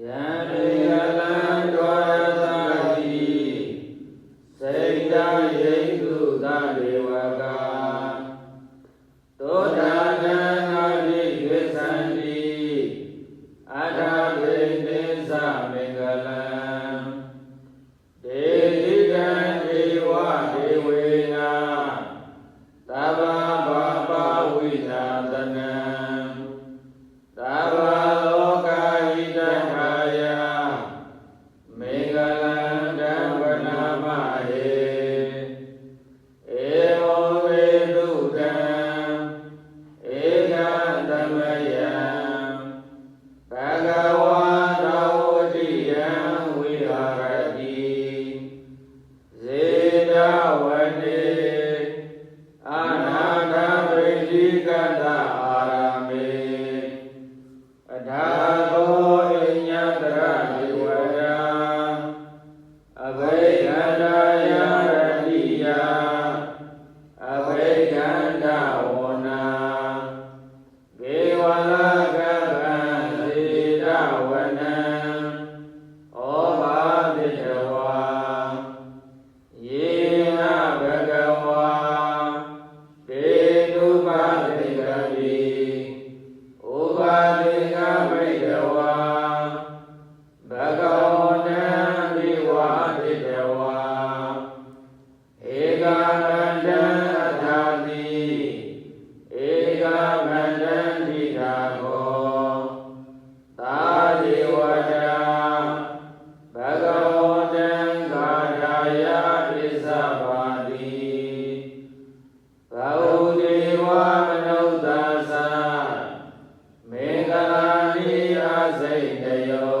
Yeah. हृदय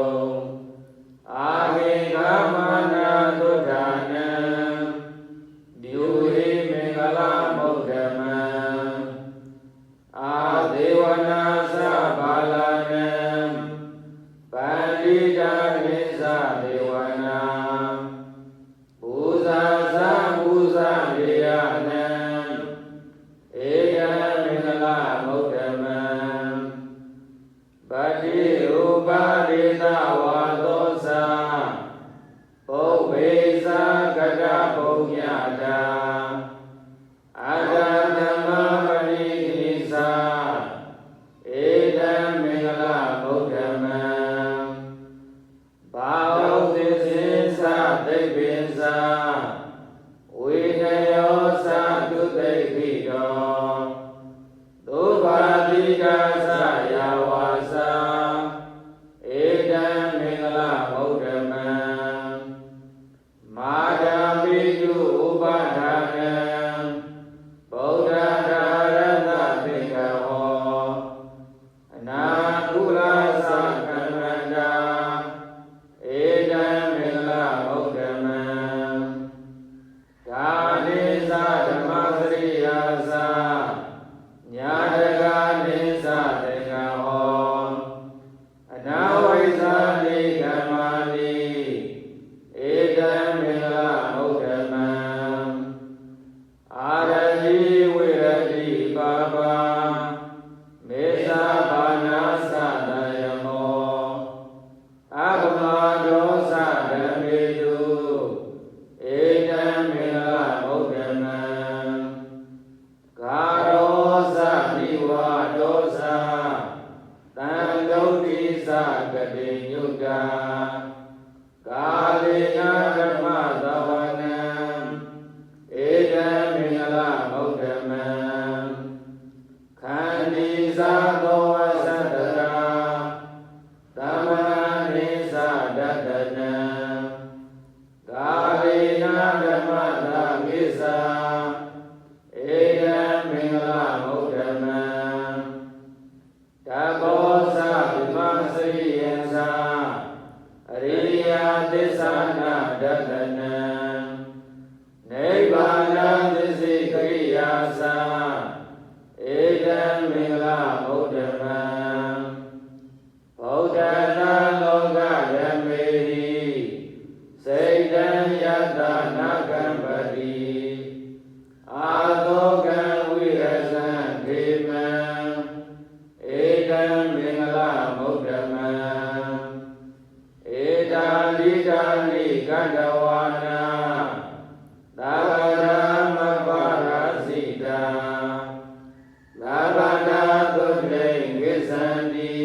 နဝါသောသံဘုဗေဇာကတဘုံညတာအာဒနမပရိတိသာဧတံမင်္ဂလဗုဒ္ဓမံဘာဝတိစေသတိပင်သာဝိနယ တံမင်္ဂလဗုဒ္ဓမံမာဒာပိတုဥပဒာနံဗုဒ္ဓဒါရဏပိကဟောအနာကုလသကမန္တာဧတံမင်္ဂလဗုဒ္ဓမံဒါ တံကာလေနဓမ္မသဝနံဧတံမင်္ဂလမௌဓမံခန္ဒီသာသောဝသတ္တရာသမဏနိသဒတနံကာလေနဓမ္မသမိစ္ဆာ င်္ဂလာဗုဒ္ဓဗံဗုဒ္ဓနာလောကဓမ္မေဟိစေတံယတနာကံပတိအာသောကံဝိရဇံဒေမံဧတံမင်္ဂလာဗုဒ္ဓမံဧတာလိတာနိကန္တဝါန တေ